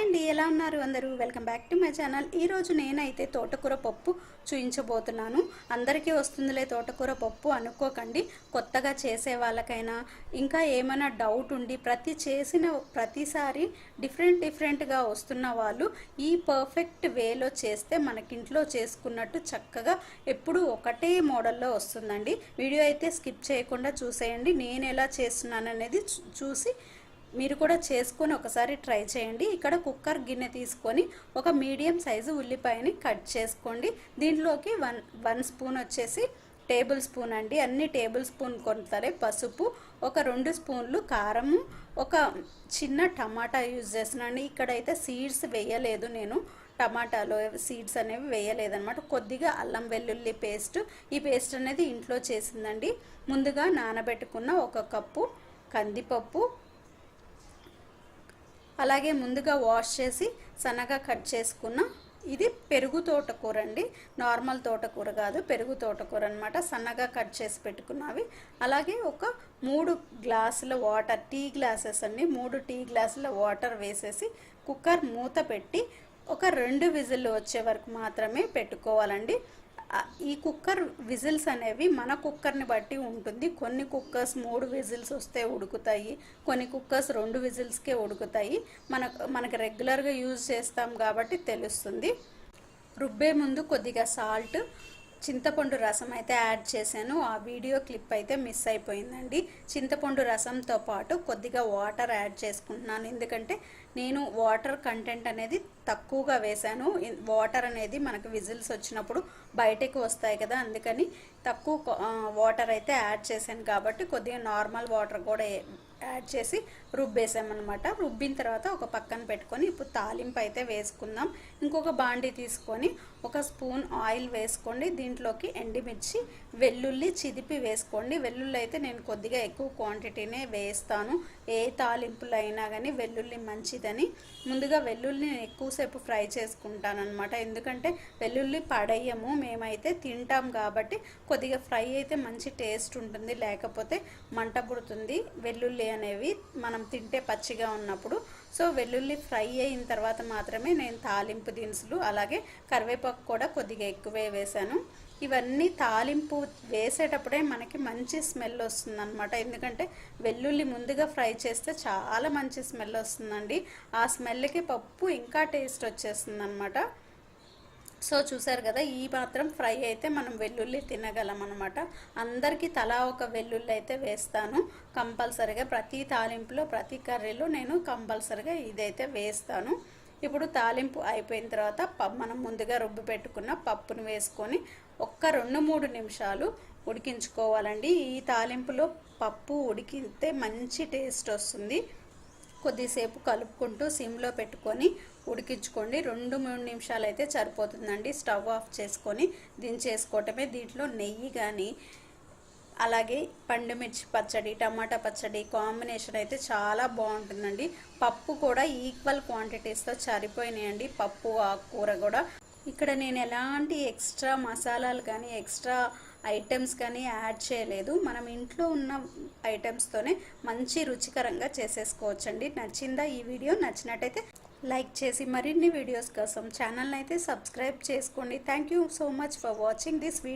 Hi అండి ఎలా ఉన్నారు అందరూ? Welcome back to my channel. ఈరోజు నేనైతే తోటకూర పప్పు చూయించబోతున్నాను. అందరికీ వస్తుందిలే తోటకూర పప్పు అనుకోకండి. కొత్తగా చేసే వాళ్ళకైనా ఇంకా ఏమైనా డౌట్ ఉండి ప్రతి చేసిన ప్రతిసారి డిఫరెంట్ డిఫరెంట్గా వస్తున్న వాళ్ళు ఈ పర్ఫెక్ట్ వేలో చేస్తే మనకింట్లో చేసుకున్నట్టు చక్కగా ఎప్పుడు ఒకటే మోడల్లో వస్తుందండి. వీడియో అయితే స్కిప్ చేయకుండా చూసేయండి. నేను ఎలా చేస్తున్నాను అనేది చూసి మీరు కూడా చేసుకొని ఒకసారి ట్రై చేయండి. ఇక్కడ కుక్కర్ గిన్నె తీసుకొని ఒక మీడియం సైజు ఉల్లిపాయని కట్ చేసుకోండి. దీంట్లోకి వన్ వన్ స్పూన్ వచ్చేసి టేబుల్ స్పూన్ అండి. అన్ని టేబుల్ స్పూన్ కొంతలే పసుపు ఒక రెండు స్పూన్లు కారము ఒక చిన్న టమాటా యూజ్ చేస్తున్నాను ఇక్కడైతే సీడ్స్ వేయలేదు నేను. టమాటాలో సీడ్స్ అనేవి వేయలేదన్నమాట. కొద్దిగా అల్లం వెల్లుల్లి పేస్ట్. ఈ పేస్ట్ అనేది ఇంట్లో చేసిందండి. ముందుగా నానబెట్టుకున్న ఒక కప్పు కందిపప్పు అలాగే ముందుగా వాష్ చేసి సన్నగా కట్ చేసుకున్న ఇది పెరుగు తోటకూర అండి నార్మల్ తోటకూర కాదు పెరుగు తోటకూర అనమాట సన్నగా కట్ చేసి పెట్టుకున్నవి. అలాగే ఒక మూడు గ్లాసుల వాటర్ టీ గ్లాసెస్ అండి. మూడు టీ గ్లాసుల వాటర్ వేసేసి కుక్కర్ మూత పెట్టి ఒక రెండు విజిల్ వచ్చే వరకు మాత్రమే పెట్టుకోవాలండి. ఈ కుక్కర్ విజిల్స్ అనేవి మన కుక్కర్ని బట్టి ఉంటుంది. కొన్ని కుక్కర్స్ మూడు విజిల్స్ వస్తే ఉడుకుతాయి కొన్ని కుక్కర్స్ రెండు విజిల్స్కే ఉడుకుతాయి. మన మనకి రెగ్యులర్గా యూజ్ చేస్తాం కాబట్టి తెలుస్తుంది. రుబ్బే ముందు కొద్దిగా సాల్ట్ చింతపండు రసం అయితే యాడ్ చేశాను. ఆ వీడియో క్లిప్ అయితే మిస్ అయిపోయిందండి. చింతపండు రసంతో పాటు కొద్దిగా వాటర్ యాడ్ చేసుకుంటున్నాను. ఎందుకంటే నేను వాటర్ కంటెంట్ అనేది తక్కువగా వేశాను. వాటర్ అనేది మనకు విజిల్స్ వచ్చినప్పుడు బయటకు వస్తాయి కదా అందుకని తక్కువ వాటర్ అయితే యాడ్ చేశాను. కాబట్టి కొద్దిగా నార్మల్ వాటర్ కూడా యాడ్ చేసి రుబ్బేసామన్నమాట. రుబ్బిన తర్వాత ఒక పక్కన పెట్టుకొని ఇప్పుడు తాలింపు అయితే వేసుకుందాం. ఇంకొక బాండి తీసుకొని ఒక స్పూన్ ఆయిల్ వేసుకోండి. దీంట్లోకి ఎండిమిర్చి వెల్లుల్లి చిదిపి వేసుకోండి. వెల్లుల్లి అయితే నేను కొద్దిగా ఎక్కువ క్వాంటిటీనే వేస్తాను. ఏ తాలింపులు అయినా కానీ వెల్లుల్లి మంచిదని. ముందుగా వెల్లుల్లి నేను ఎక్కువసేపు ఫ్రై చేసుకుంటాను అనమాట ఎందుకంటే వెల్లుల్లి పడేయము మేమైతే తింటాం కాబట్టి కొద్దిగా ఫ్రై అయితే మంచి టేస్ట్ ఉంటుంది. లేకపోతే మంట పుడుతుంది. వెల్లుల్లి అనేవి మనం తింటే పచ్చిగా ఉన్నప్పుడు. సో వెల్లుల్లి ఫ్రై అయిన తర్వాత మాత్రమే నేను తాలింపు దినుసులు అలాగే కరివేపాకు కూడా కొద్దిగా ఎక్కువే వేశాను. ఇవన్నీ తాలింపు వేసేటప్పుడే మనకి మంచి స్మెల్ వస్తుందన్నమాట. ఎందుకంటే వెల్లుల్లి ముందుగా ఫ్రై చేస్తే చాలా మంచి స్మెల్ వస్తుందండి. ఆ స్మెల్కి పప్పు ఇంకా టేస్ట్ వచ్చేస్తుందన్నమాట. సో చూసారు కదా ఈ మాత్రం ఫ్రై అయితే మనం వెల్లుల్లి తినగలం అనమాట అందరికీ తలా ఒక వెల్లుల్లి అయితే వేస్తాను. కంపల్సరిగా ప్రతి తాలింపులో ప్రతి కర్రీలో నేను కంపల్సరిగా ఇదైతే వేస్తాను. ఇప్పుడు తాలింపు అయిపోయిన తర్వాత ప- మనం ముందుగా రుబ్బు పెట్టుకున్న పప్పును వేసుకొని ఒక్క రెండు మూడు నిమిషాలు ఉడికించుకోవాలండి. ఈ తాలింపులో పప్పు ఉడికితే మంచి టేస్ట్ వస్తుంది. కొద్దిసేపు కలుపుకుంటూ సిమ్లో పెట్టుకొని ఉడికించుకోండి. రెండు మూడు నిమిషాలు అయితే సరిపోతుందండి. స్టవ్ ఆఫ్ చేసుకొని దించేసుకోవటమే. దీంట్లో నెయ్యి కానీ అలాగే పండుమిర్చి పచ్చడి టమాటా పచ్చడి కాంబినేషన్ అయితే చాలా బాగుంటుందండి. పప్పు కూడా ఈక్వల్ క్వాంటిటీస్తో సరిపోయినాయండి. పప్పు ఆకుకూర కూడా. ఇక్కడ నేను ఎలాంటి ఎక్స్ట్రా మసాలాలు కానీ ఎక్స్ట్రా ఐటమ్స్ కానీ యాడ్ చేయలేదు. మనం ఇంట్లో ఉన్న ఐటమ్స్తోనే మంచి రుచికరంగా చేసేసుకోవచ్చండి. నచ్చిందా ఈ వీడియో? నచ్చినట్టయితే లైక్ చేసి మరిన్ని వీడియోస్ కోసం ఛానల్ని అయితే సబ్స్క్రైబ్ చేసుకోండి. Thank you so much for watching this video.